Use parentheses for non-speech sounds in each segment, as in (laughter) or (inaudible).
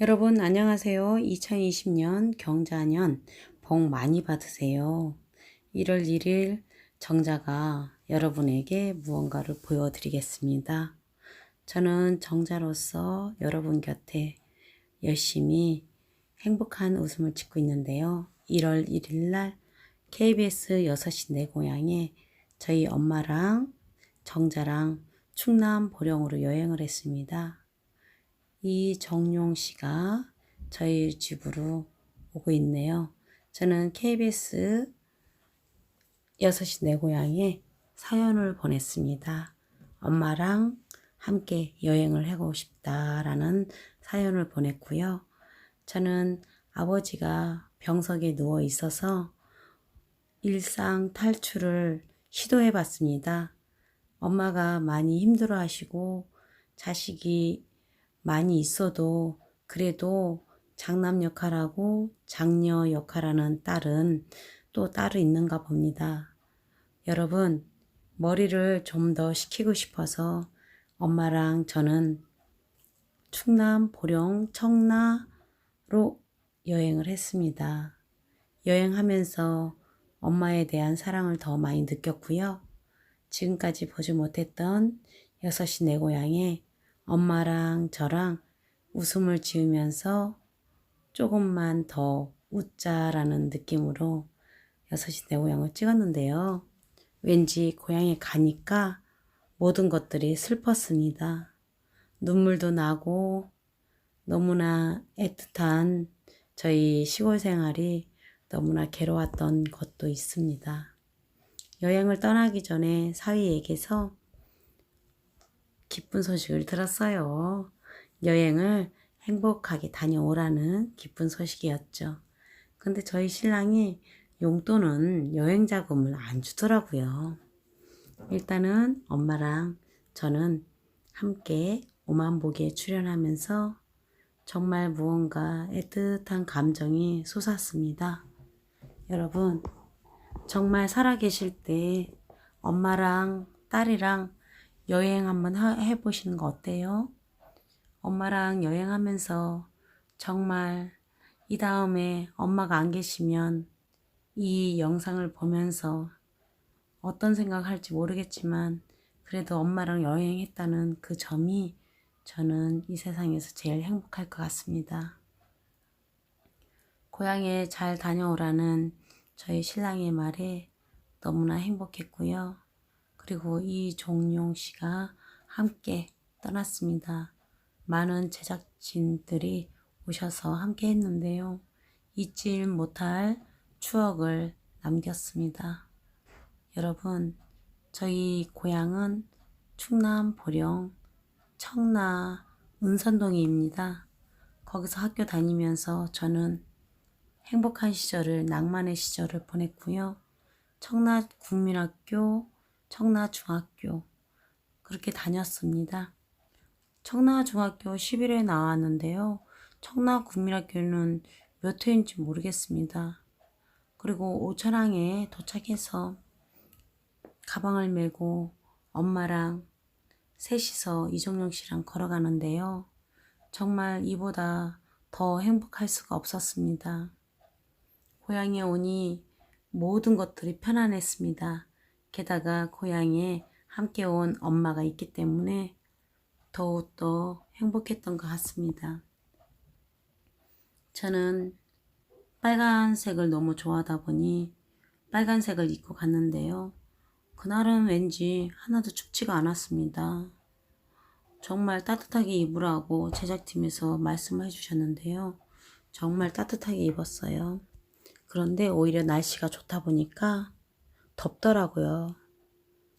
여러분 안녕하세요. 2020년 경자년 복 많이 받으세요. 1월 1일 정자가 여러분에게 무언가를 보여드리겠습니다. 저는 정자로서 여러분 곁에 열심히 행복한 웃음을 짓고 있는데요. 1월 1일 날 KBS 6시 내 고향에 저희 엄마랑 정자랑 충남 보령으로 여행을 했습니다. 이 정용 씨가 저희 집으로 오고 있네요. 저는 KBS 6시 내 고향에 사연을 보냈습니다. 엄마랑 함께 여행을 하고 싶다라는 사연을 보냈고요. 저는 아버지가 병석에 누워 있어서 일상 탈출을 시도해 봤습니다. 엄마가 많이 힘들어 하시고 자식이 많이 있어도 그래도 장남 역할하고 장녀 역할하는 딸은 또 따로 있는가 봅니다. 여러분, 머리를 좀 더 식히고 싶어서 엄마랑 저는 충남, 보령, 청라로 여행을 했습니다. 여행하면서 엄마에 대한 사랑을 더 많이 느꼈고요. 지금까지 보지 못했던 여섯시 내 고향에 엄마랑 저랑 웃음을 지으면서 조금만 더 웃자라는 느낌으로 여섯시 내 고향을 찍었는데요. 왠지 고향에 가니까 모든 것들이 슬펐습니다. 눈물도 나고 너무나 애틋한 저희 시골 생활이 너무나 괴로웠던 것도 있습니다. 여행을 떠나기 전에 사위에게서 기쁜 소식을 들었어요. 여행을 행복하게 다녀오라는 기쁜 소식이었죠. 근데 저희 신랑이 용돈은 여행 자금을 안 주더라고요. 일단은 엄마랑 저는 함께 오만복에 출연하면서 정말 무언가 애틋한 감정이 솟았습니다. 여러분, 정말 살아계실 때 엄마랑 딸이랑 여행 한번 해보시는 거 어때요? 엄마랑 여행하면서 정말 이 다음에 엄마가 안 계시면 이 영상을 보면서 어떤 생각할지 모르겠지만 그래도 엄마랑 여행했다는 그 점이 저는 이 세상에서 제일 행복할 것 같습니다. 고향에 잘 다녀오라는 저희 신랑의 말에 너무나 행복했고요. 그리고 이종용 씨가 함께 떠났습니다. 많은 제작진들이 오셔서 함께 했는데요. 잊지 못할 추억을 남겼습니다. 여러분, 저희 고향은 충남 보령 청라 은선동입니다. 거기서 학교 다니면서 저는 행복한 시절을 낭만의 시절을 보냈고요. 청라 국민학교 청라중학교 그렇게 다녔습니다. 청라중학교 10일에 나왔는데요. 청라국민학교는 몇 회인지 모르겠습니다. 그리고 오천항에 도착해서 가방을 메고 엄마랑 셋이서 이종영 씨랑 걸어가는데요. 정말 이보다 더 행복할 수가 없었습니다. 고향에 오니 모든 것들이 편안했습니다. 게다가 고향에 함께 온 엄마가 있기 때문에 더욱더 행복했던 것 같습니다. 저는 빨간색을 너무 좋아하다 보니 빨간색을 입고 갔는데요. 그날은 왠지 하나도 춥지가 않았습니다. 정말 따뜻하게 입으라고 제작팀에서 말씀해 주셨는데요. 정말 따뜻하게 입었어요. 그런데 오히려 날씨가 좋다 보니까 덥더라고요.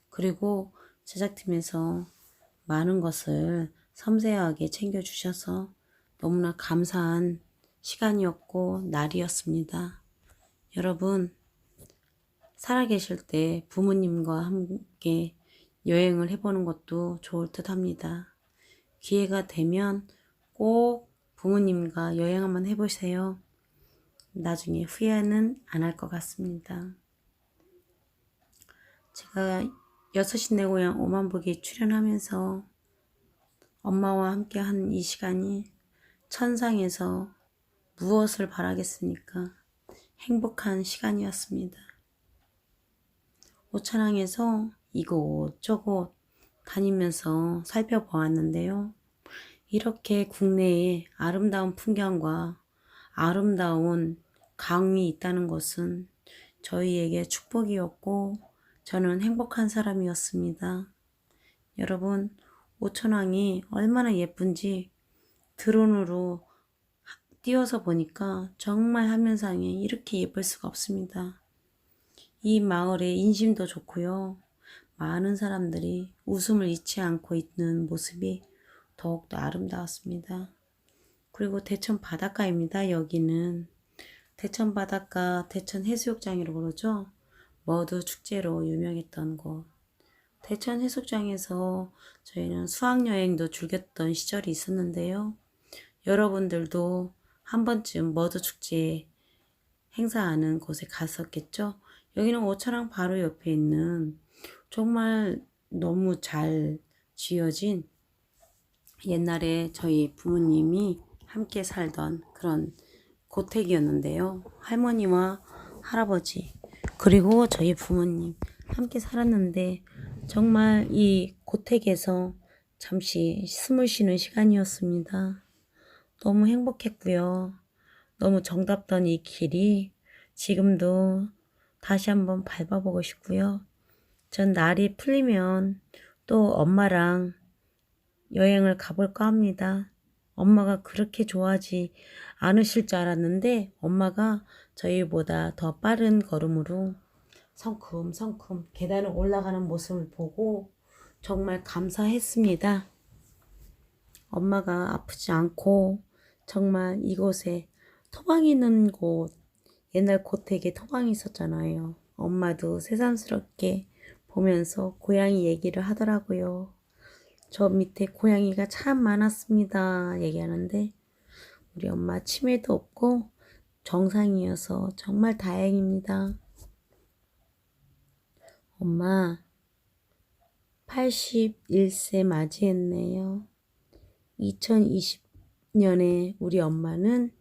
그리고 제작팀에서 많은 것을 섬세하게 챙겨주셔서 너무나 감사한 시간이었고 날이었습니다. 여러분, 살아계실 때 부모님과 함께 여행을 해보는 것도 좋을 듯 합니다. 기회가 되면 꼭 부모님과 여행 한번 해보세요. 나중에 후회는 안 할 것 같습니다. 제가 여섯시 내 고향 오만복에 출연하면서 엄마와 함께 한 이 시간이 천상에서 무엇을 바라겠습니까? 행복한 시간이었습니다. 오천항에서 이곳저곳 다니면서 살펴보았는데요. 이렇게 국내에 아름다운 풍경과 아름다운 강이 있다는 것은 저희에게 축복이었고 저는 행복한 사람이었습니다. 여러분, 오천항이 얼마나 예쁜지 드론으로 띄워서 보니까 정말 화면상에 이렇게 예쁠 수가 없습니다. 이 마을의 인심도 좋고요. 많은 사람들이 웃음을 잃지 않고 있는 모습이 더욱더 아름다웠습니다. 그리고 대천 바닷가입니다. 여기는 대천 바닷가, 대천 해수욕장이라고 그러죠. 머드 축제로 유명했던 곳. 대천 해수욕장에서 저희는 수학여행도 즐겼던 시절이 있었는데요. 여러분들도 한 번쯤 머드 축제 행사하는 곳에 갔었겠죠? 여기는 오천항 바로 옆에 있는 정말 너무 잘 지어진 옛날에 저희 부모님이 함께 살던 그런 고택이었는데요. 할머니와 할아버지, 그리고 저희 부모님 함께 살았는데 정말 이 고택에서 잠시 숨을 쉬는 시간이었습니다. 너무 행복했고요. 너무 정답던 이 길이 지금도 다시 한번 밟아보고 싶고요. 전 날이 풀리면 또 엄마랑 여행을 가볼까 합니다. 엄마가 그렇게 좋아하지 않으실 줄 알았는데 엄마가 저희보다 더 빠른 걸음으로 성큼성큼 계단을 올라가는 모습을 보고 정말 감사했습니다. 엄마가 아프지 않고 정말 이곳에 토방이 있는 곳 옛날 고택에 토방이 있었잖아요. 엄마도 새삼스럽게 보면서 고양이 얘기를 하더라고요. 저 밑에 고양이가 참 많았습니다. 얘기하는데 우리 엄마 치매도 없고 정상이어서 정말 다행입니다. 엄마 81세 맞이했네요. 2020년에 우리 엄마는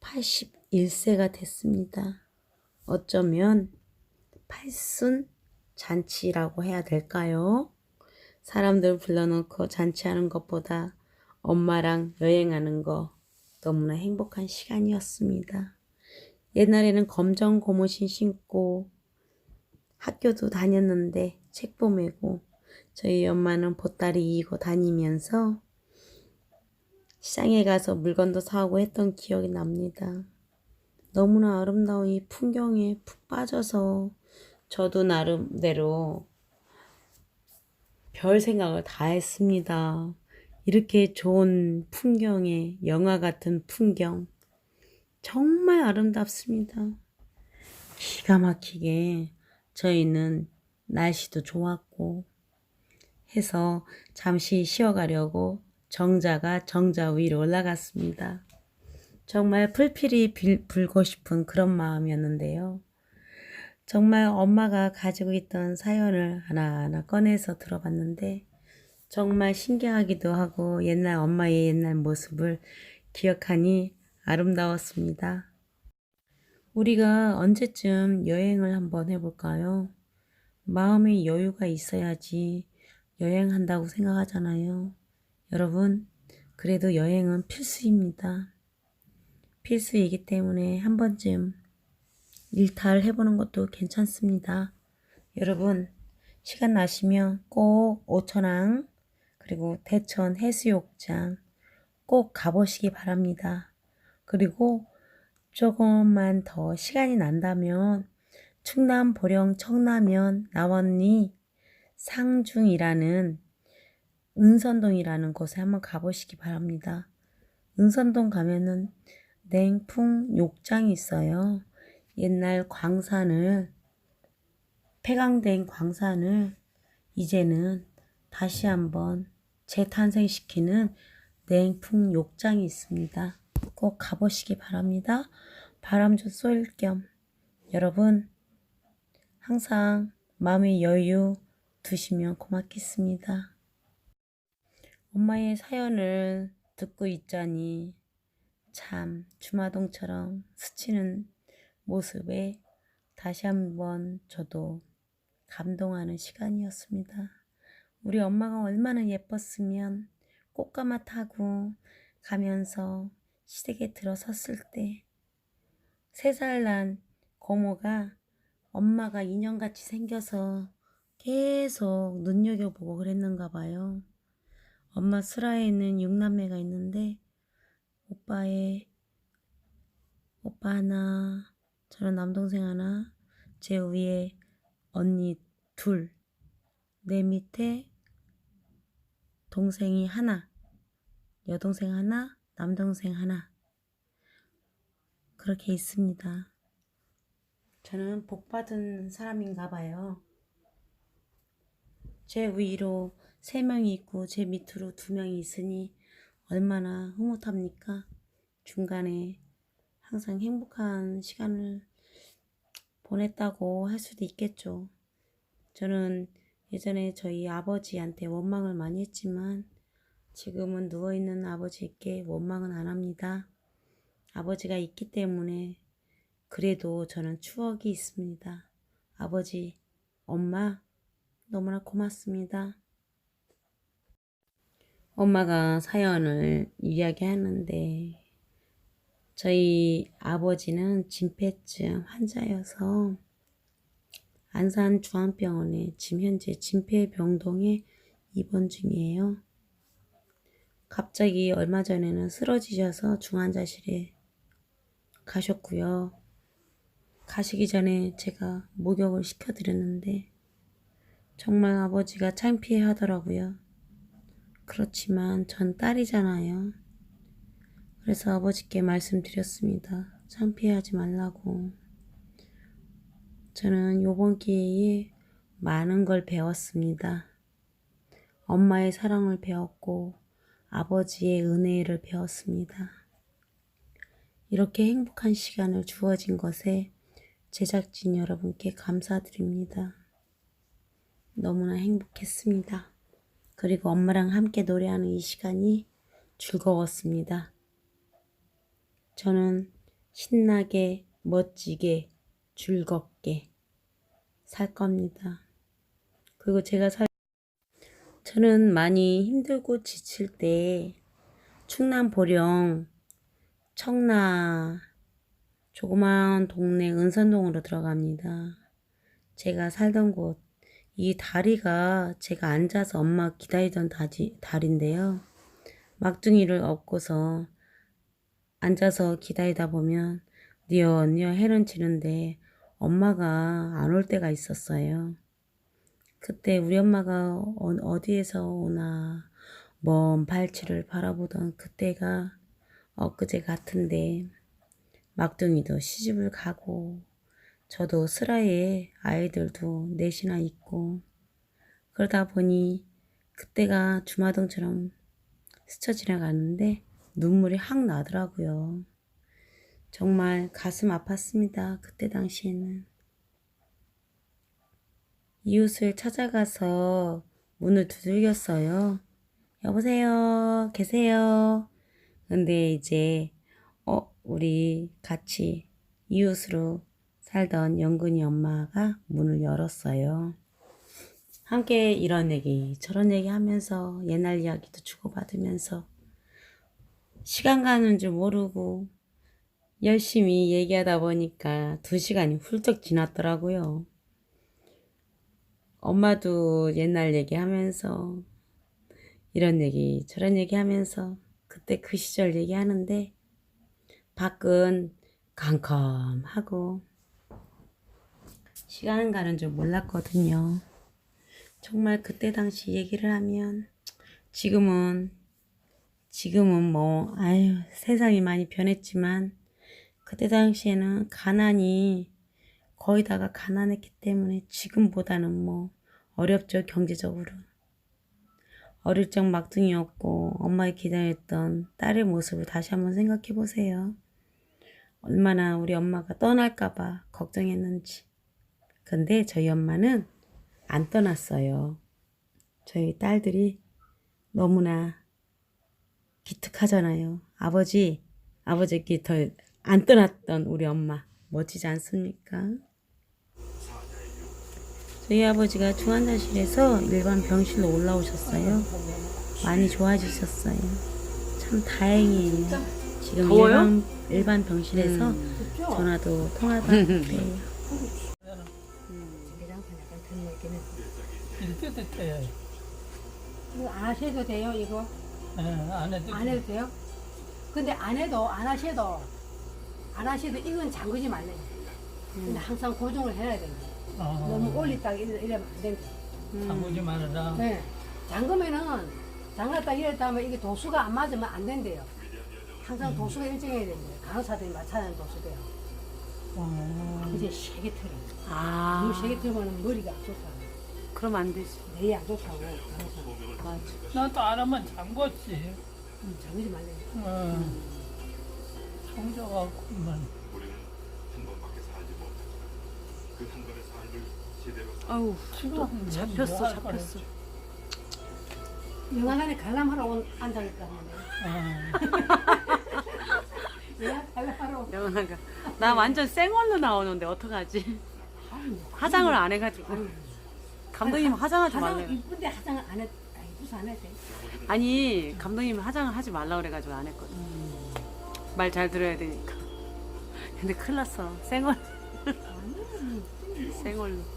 81세가 됐습니다. 어쩌면 팔순 잔치라고 해야 될까요? 사람들 불러놓고 잔치하는 것보다 엄마랑 여행하는 거 너무나 행복한 시간이었습니다. 옛날에는 검정 고무신 신고 학교도 다녔는데 책보 메고 저희 엄마는 보따리 이고 다니면서 시장에 가서 물건도 사고 했던 기억이 납니다. 너무나 아름다운 이 풍경에 푹 빠져서 저도 나름대로 별 생각을 다 했습니다. 이렇게 좋은 풍경에 영화 같은 풍경 정말 아름답습니다. 기가 막히게 저희는 날씨도 좋았고 해서 잠시 쉬어가려고 정자가 정자 위로 올라갔습니다. 정말 풀필이 빌- 불고 싶은 그런 마음이었는데요. 정말 엄마가 가지고 있던 사연을 하나하나 꺼내서 들어봤는데 정말 신기하기도 하고 옛날 엄마의 옛날 모습을 기억하니 아름다웠습니다. 우리가 언제쯤 여행을 한번 해볼까요? 마음의 여유가 있어야지 여행한다고 생각하잖아요. 여러분, 그래도 여행은 필수입니다. 필수이기 때문에 한 번쯤 일탈 해보는 것도 괜찮습니다. 여러분, 시간 나시면 꼭 오천항, 그리고 대천 해수욕장 꼭 가보시기 바랍니다. 그리고 조금만 더 시간이 난다면 충남 보령 청라면 나원리 상중이라는 은선동이라는 곳에 한번 가보시기 바랍니다. 은선동 가면은 냉풍 욕장이 있어요. 옛날 광산을 폐광된 광산을 이제는 다시 한번 재탄생시키는 냉풍 욕장이 있습니다. 꼭 가보시기 바랍니다. 바람 좀 쏠 겸 여러분 항상 마음의 여유 두시면 고맙겠습니다. 엄마의 사연을 듣고 있자니 참 주마동처럼 스치는 모습에 다시 한번 저도 감동하는 시간이었습니다. 우리 엄마가 얼마나 예뻤으면 꽃가마 타고 가면서 시댁에 들어섰을 때 세 살 난 고모가 엄마가 인형같이 생겨서 계속 눈여겨보고 그랬는가 봐요. 엄마 슬하에 있는 육남매가 있는데 오빠의 오빠 하나, 저는 남동생 하나, 제 위에 언니 둘, 내 밑에 동생이 하나, 여동생 하나, 남동생 하나. 그렇게 있습니다. 저는 복 받은 사람인가 봐요. 제 위로 세 명이 있고 제 밑으로 두 명이 있으니 얼마나 흐뭇합니까? 중간에 항상 행복한 시간을 보냈다고 할 수도 있겠죠. 저는 예전에 저희 아버지한테 원망을 많이 했지만 지금은 누워있는 아버지께 원망은 안 합니다. 아버지가 있기 때문에 그래도 저는 추억이 있습니다. 아버지, 엄마, 너무나 고맙습니다. 엄마가 사연을 이야기하는데 저희 아버지는 진폐증 환자여서 안산 중앙병원에 지금 현재 진폐병동에 입원 중이에요. 갑자기 얼마 전에는 쓰러지셔서 중환자실에 가셨고요. 가시기 전에 제가 목욕을 시켜드렸는데 정말 아버지가 창피해 하더라고요. 그렇지만 전 딸이잖아요. 그래서 아버지께 말씀드렸습니다. 창피하지 말라고. 저는 요번 기회에 많은 걸 배웠습니다. 엄마의 사랑을 배웠고 아버지의 은혜를 배웠습니다. 이렇게 행복한 시간을 주어진 것에 제작진 여러분께 감사드립니다. 너무나 행복했습니다. 그리고 엄마랑 함께 노래하는 이 시간이 즐거웠습니다. 저는 신나게, 멋지게, 즐겁게 살 겁니다. 그리고 제가 살, 저는 많이 힘들고 지칠 때 충남 보령 청라 조그마한 동네 은선동으로 들어갑니다. 제가 살던 곳, 이 다리가 제가 앉아서 엄마 기다리던 다리, 다리인데요. 막둥이를 업고서 앉아서 기다리다 보면 니어 니어 해는 치는데 엄마가 안 올 때가 있었어요. 그때 우리 엄마가 어, 어디에서 오나 먼 발치를 바라보던 그때가 엊그제 같은데 막둥이도 시집을 가고 저도 슬하에 아이들도 넷이나 있고 그러다 보니 그때가 주마등처럼 스쳐 지나가는데 눈물이 확 나더라고요. 정말 가슴 아팠습니다. 그때 당시에는. 이웃을 찾아가서 문을 두들겼어요. 여보세요? 계세요? 근데 이제, 어, 우리 같이 이웃으로 살던 영근이 엄마가 문을 열었어요. 함께 이런 얘기, 저런 얘기 하면서 옛날 이야기도 주고받으면서 시간 가는 줄 모르고 열심히 얘기하다 보니까 두 시간이 훌쩍 지났더라고요. 엄마도 옛날 얘기하면서 이런 얘기, 저런 얘기 하면서 그때 그 시절 얘기하는데 밖은 캄캄하고 시간은 가는 줄 몰랐거든요. 정말 그때 당시 얘기를 하면 지금은 지금은 뭐 아유 세상이 많이 변했지만 그때 당시에는 가난이 거의 다가 가난했기 때문에 지금보다는 뭐 어렵죠 경제적으로 어릴 적 막둥이였고 엄마의 기다렸던 딸의 모습을 다시 한번 생각해 보세요. 얼마나 우리 엄마가 떠날까봐 걱정했는지. 근데 저희 엄마는 안 떠났어요. 저희 딸들이 너무나 기특하잖아요. 아버지, 아버지께 더 안 떠났던 우리 엄마 멋지지 않습니까? 저희 아버지가 중환자실에서 일반 병실로 올라오셨어요. 많이 좋아지셨어요. 참 다행이에요. 지금 더워요? 일반, 일반 병실에서 전화도 통화도 하대요. 이렇게 됐대요. 이거 안 하셔도 돼요, 이거? 예, 안 해도 안 해도 돼요? 근데 안 해도, 안 하셔도, 안 하셔도 이건 잠그지 말래요. 근데 항상 고정을 해야 돼요. 어, 너무 올리다가 이래- 이러면 안 됩니다. 잠그지 말아라. 네. 잠그면은, 잠갔다 이랬다 하면 이게 도수가 안 맞으면 안 된대요. 항상 도수가 일정해야 된대요. 간호사들이 맞춰야 도수돼요. 어, 이제 세게 틀어. 아, 너무 세게 틀면 머리가 안 좋다고. 그럼 안 되지. 뇌에 안 좋다고. 간호사. 맞아. 나도 안 하면 잠궜지. 음, 잠그지 말래요. 어, 잠겨갖고만. 아우, 잡혔어, 뭐할 거래. 잡혔어. 영화관에 관람하러 온 앉아있다. 관람하러 온. (laughs) 영화가. 나 완전 생얼로 나오는데 어떡하지? 화장을 안 해가지고. 감독님 화장하지 화장 말래요. 이쁜데 화장을 안 했, 아, 이쁘서 안 했대. 아니 감독님 화장을 하지 말라 그래가지고 안 했거든. 말 잘 들어야 되니까. 근데 큰일 났어. 생얼. 생얼로.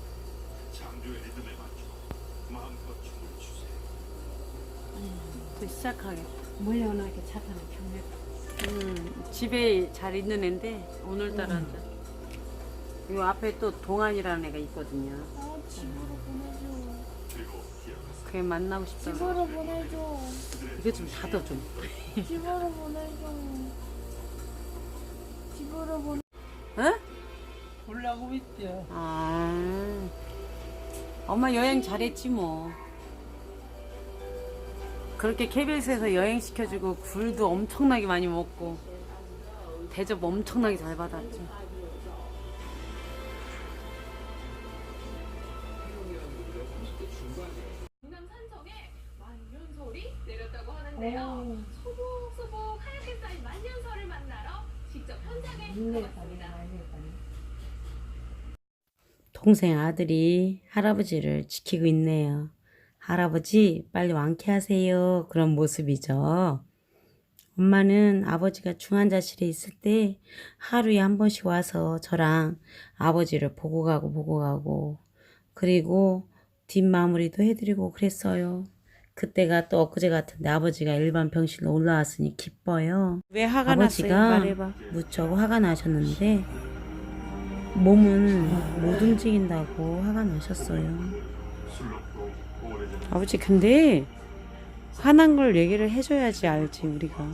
또 시작하겠다. 멀리 오나 이렇게 차 타면 평내. 음, 집에 잘 있는 애인데 오늘따라 음. 이 앞에 또 동안이라는 애가 있거든요. 아, 집으로 보내줘. 걔 만나고 싶다. 집으로 보내줘. 이거 좀 닫아 좀. 집으로 보내줘. 집으로 보내. 응? 보려고 있죠. 아, 엄마 여행 잘했지 뭐. 그렇게 KBS에서 여행 시켜주고 굴도 엄청나게 많이 먹고 대접 엄청나게 잘 받았지. 강남 산성에 만년설이 내렸다고 하는데요. 소복소복 하얗게 쌓인 만년설을 만나러 직접 현장에 눈에 가봤습니다. 빠지나 말리에 빠지나. 동생 아들이 할아버지를 지키고 있네요. 할아버지, 빨리 완쾌하세요. 그런 모습이죠. 엄마는 아버지가 중환자실에 있을 때 하루에 한 번씩 와서 저랑 아버지를 보고 가고 보고 가고 그리고 뒷마무리도 해드리고 그랬어요. 그때가 또 엊그제 같은데 아버지가 일반 병실로 올라왔으니 기뻐요. 왜 화가 아버지가 무척 화가 나셨는데 몸은 못 움직인다고 화가 나셨어요. 아버지 근데 화난 걸 얘기를 해줘야지 알지 우리가.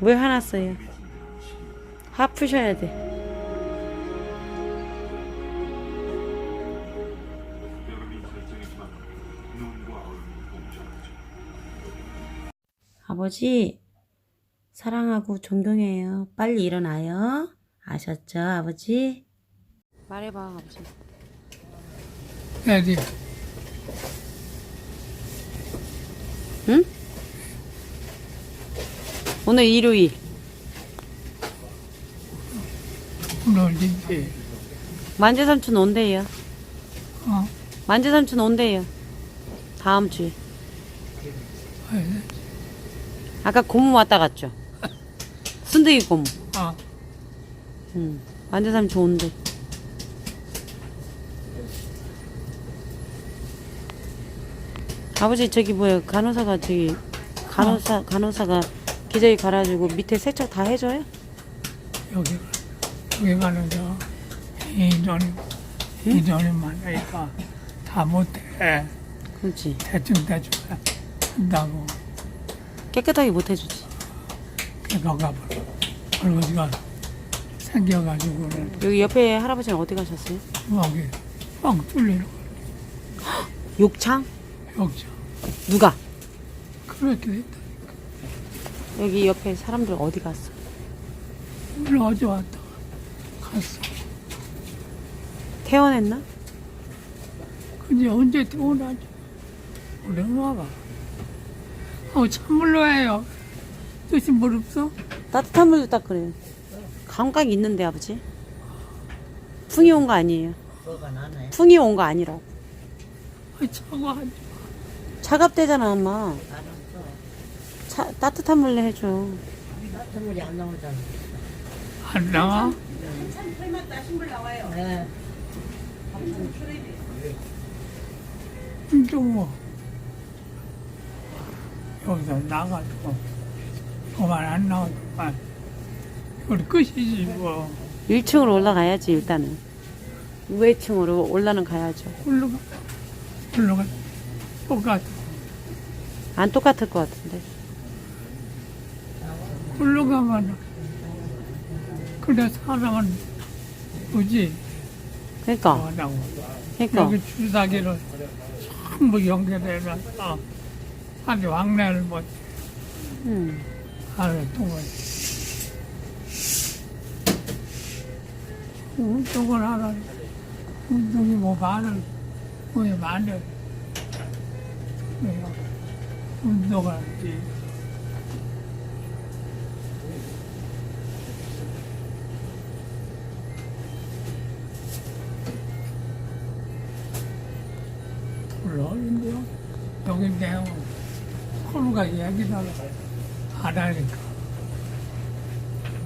왜 화났어요? 화 푸셔야 돼. 아버지, 사랑하고 존경해요. 빨리 일어나요. 아셨죠, 아버지? 말해봐, 아버지. 어디? 응? 오늘 일요일. 오늘 이제, 만재 삼촌 온대요. 어, 만재 삼촌 온대요. 다음 주에. 아까 고모 왔다 갔죠? 순둥이 고모. 아, 응. 만재삼촌 온대. 아버지 저기 뭐야 간호사가 저기 간호사 간호사가 기저귀 갈아주고 밑에 세척 다 해줘요? 여기, 여기 저, 인원이, 인원이 많으니까 다 못해. 그렇지. 대충 대충 한다고. 깨끗하게 못 해주지. 가버려. 얼굴가 생겨가지고는 여기 옆에 할아버지는 어디 가셨어요? 여기 뻥 뚫리는 거. 욕창? 여기서. 누가? 그렇게 됐다. 여기 옆에 사람들 어디 갔어? 오늘 어제 왔다 갔어. 퇴원했나? 이제 언제 태어나지? 우리 엄마가. 어, 찬물로 해요. 뜻이 물 없어? 따뜻한 물도 딱 그래요. 감각이 있는데 아버지. 풍이 온 거 아니에요. 풍이 온 거 아니라고. 아, 차고 하지. 차갑대잖아 엄마. 차, 따뜻한 물로 해줘. 안 나와? 좀 뭐. 여기서 나가지고. 그만 안만 우리 끝이지 뭐. 1층으로 올라가야지 일단은. 우회층으로 올라는 가야죠. 올라가. 올라가. 똑같아. 안 똑같을 것 같은데. 올라가면 그래 사람은 뭐지? 그러니까, 뭐하냐고. 그러니까. 여기 주사기를 전부 연결해놔서 아주 왕래를 못 음. 하는 동안 운동을 하라 운동이 뭐 말을 뭐에 그래요. 운동을 하지. 물론인데요? 여기 내가 서로가 얘기를 안 하니까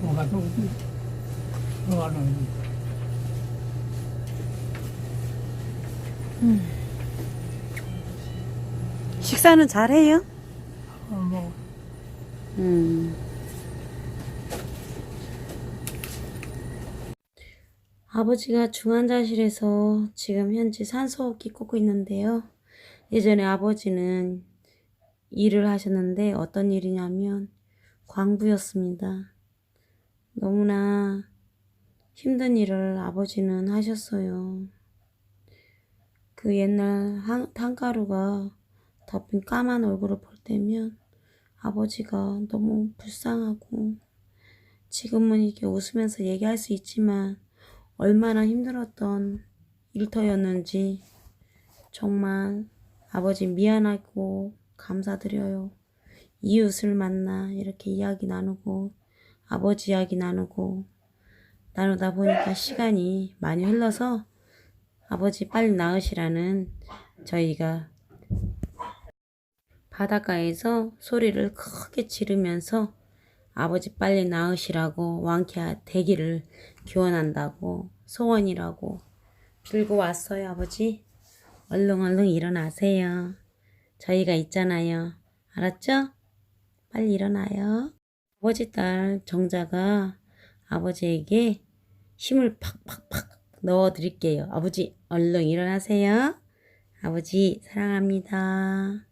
뭐가 또 그거는 식사는 잘해요? 어, 뭐 음. 아버지가 중환자실에서 지금 현재 산소호흡기 꽂고 있는데요. 예전에 아버지는 일을 하셨는데 어떤 일이냐면 광부였습니다. 너무나 힘든 일을 아버지는 하셨어요. 그 옛날 한, 탄가루가 덮인 까만 얼굴을 볼 때면 아버지가 너무 불쌍하고 지금은 이렇게 웃으면서 얘기할 수 있지만 얼마나 힘들었던 일터였는지 정말 아버지 미안하고 감사드려요. 이웃을 만나 이렇게 이야기 나누고 아버지 이야기 나누고 나누다 보니까 시간이 많이 흘러서 아버지 빨리 나으시라는 저희가 바닷가에서 소리를 크게 지르면서 아버지 빨리 나으시라고 왕쾌 대기를 기원한다고 소원이라고 빌고 왔어요 아버지 얼른 일어나세요 저희가 있잖아요. 알았죠? 빨리 일어나요. 아버지 딸 정자가 아버지에게 힘을 팍팍팍 넣어 드릴게요. 아버지 얼른 일어나세요. 아버지 사랑합니다